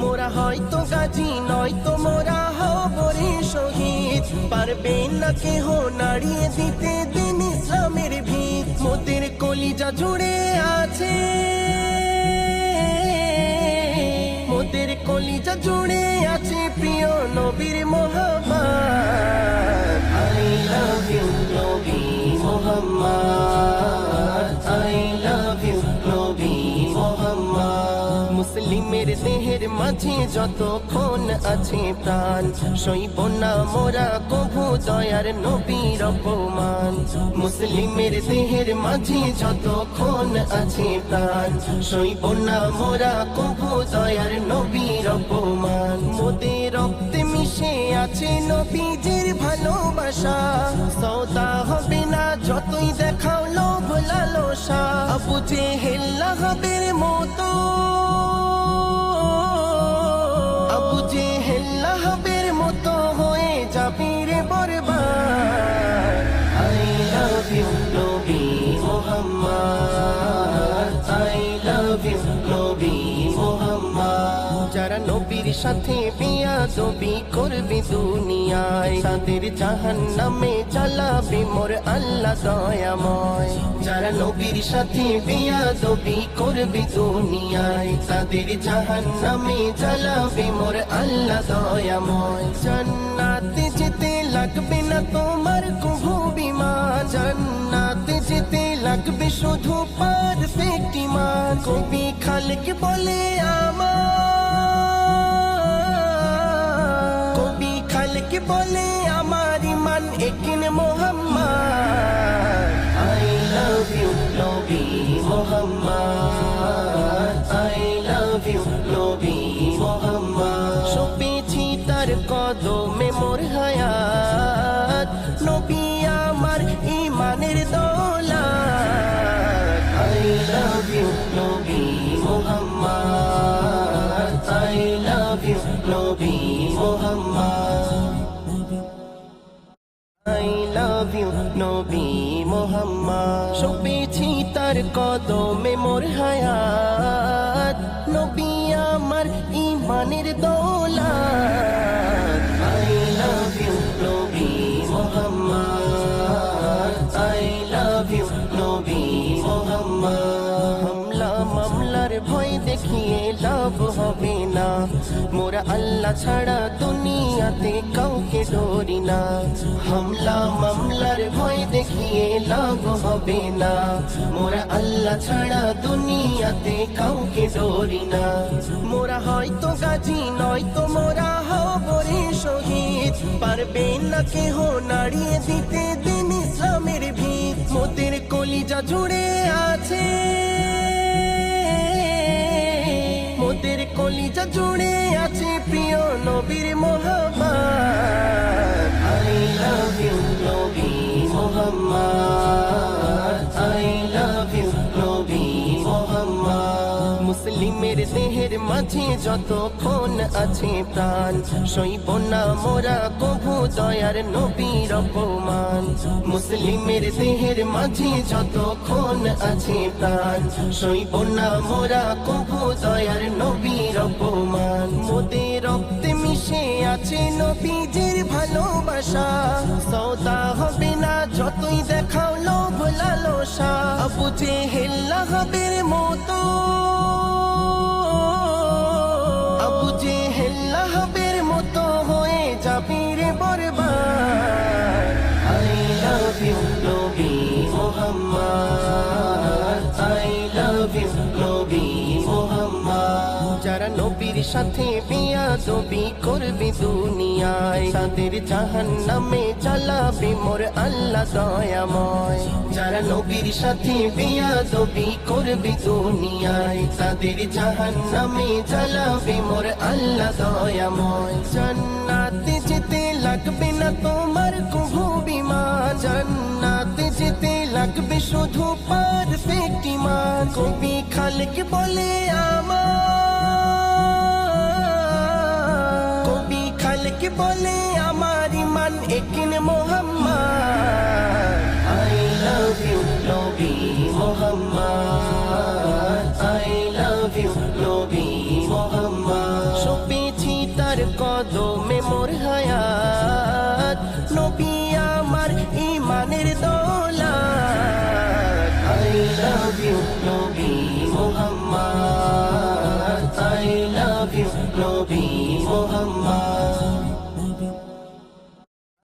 মোরা হয়তো গাজী, নয়তো মোরা হবরে শহীদ। পারবে না কেহ নাড়িয়ে দিতে দিন ইসলামের ভিত। মোদের কলিজা জুড়ে আছে। মোদের কলিজা জুড়ে আছে প্রিয় নবীর মোহাম্মদ মুসলিমের দেহের মাঝে যতক্ষণ আছে প্রাণ, সইব না মোরা কভু দয়ার নবীর অপমান। মুসলিমের দেহের মাঝে যতক্ষণ আছে প্রাণ, সইব না মোরা কভু দয়ার নবীর অপমান। মোদের রক্তে মিশে আছে নবীজির ভালোবাসা। সৌদা হবে না যতই দেখাও লোভ লালসা। আবু জেহেল হবের মতো। আবু জেহেল হবের মতো হয়ে নবীর সাথে বিয়া দবি করবে দুনিয়ায়। তাদের জাহান নামে চালাবে মোর আল্লাহ দয়াময়। যারা নবীর সাথে বিয়া দবি করবে দুনিয়ায়, তাদের জাহান নামে চালাবে মোর আল্লাহ দয়াময়। জান্নাতে যেতে লাগবে না তোমার কভু বিমান। জান্নাতে যেতে লাগবে শুধু পারফেক্ট ইমান। কবি খালক বলে আমার বলে আমার ইমান, একিন মোহাম্মদ। আই লাভ ইউ নবী মোহাম্মদ। আই লাভ ইউ নবী মোহাম্মদ। সপেছি তার কদমে মোর হায়াত। নবী আমার ইমানের দৌলত। আই লাভ ইউ নবী আই লাভ ইউ নবী মোহাম্মদ সপেছি তার কদমে মোর হায়াত। নবী আমার ইমানের দৌলত। মোরা আল্লাহ ছাড়া দুনিয়াতে কাউকে ডরি না হামলা মামলার ভয় দেখিয়ে লাভ হবে না মোরা আল্লাহ ছাড়া দুনিয়াতে কাউকে ডরি না মোরা হয়তো গাজী নয়তো মোরা হবরে শহীদ পারবে না কেহ নাড়িয়ে দিতে দিন ইসলামের ভিত মোদের কলিজা জুড়ে আছে কলিজা জুড়ে আছে প্রিয় নবীর মোহাম্মদ মাঝে যতক্ষণ আছে প্রাণ, সইব না মোরা কভু দয়ার নবীর অপমান। মুসলিমের দেহের মাঝে যতক্ষণ আছে প্রাণ, সইব না মোরা কভু দয়ার নবীর অপমান। মোদের রক্তে মিশে আছে নবীজির ভালোবাসা সৌদা হবে না যতই দেখাও লোভ লালসা। আবু জেহেল হবের মতো যারা নবীর সাথে বিয়া দবি দুনিয়ায়, তাদের জাহান নামে চালাবে মোর আল্লাহ দয়াময়। যারা নবীর সাথে বিয়া দবি দুনিয়ায়, তাদের জাহান নামে চালাবে মোর আল্লাহ দয়াময়। জান্নাতে যেতে লাগবে না তোমার কভু বিমান, জান্নাতে যেতে লাগবে শুধু পারফেক্ট ইমান কবি খালক বলে আমার। কবি খালক বলে আমার ইমান একিন মোহাম্মদ। আই লাভ ইউ নবী মোহাম্মদ। আই লাভ ইউ নবী মোহাম্মদ। সপেছি তার কদমে মোর হায়াত। ইউ নবী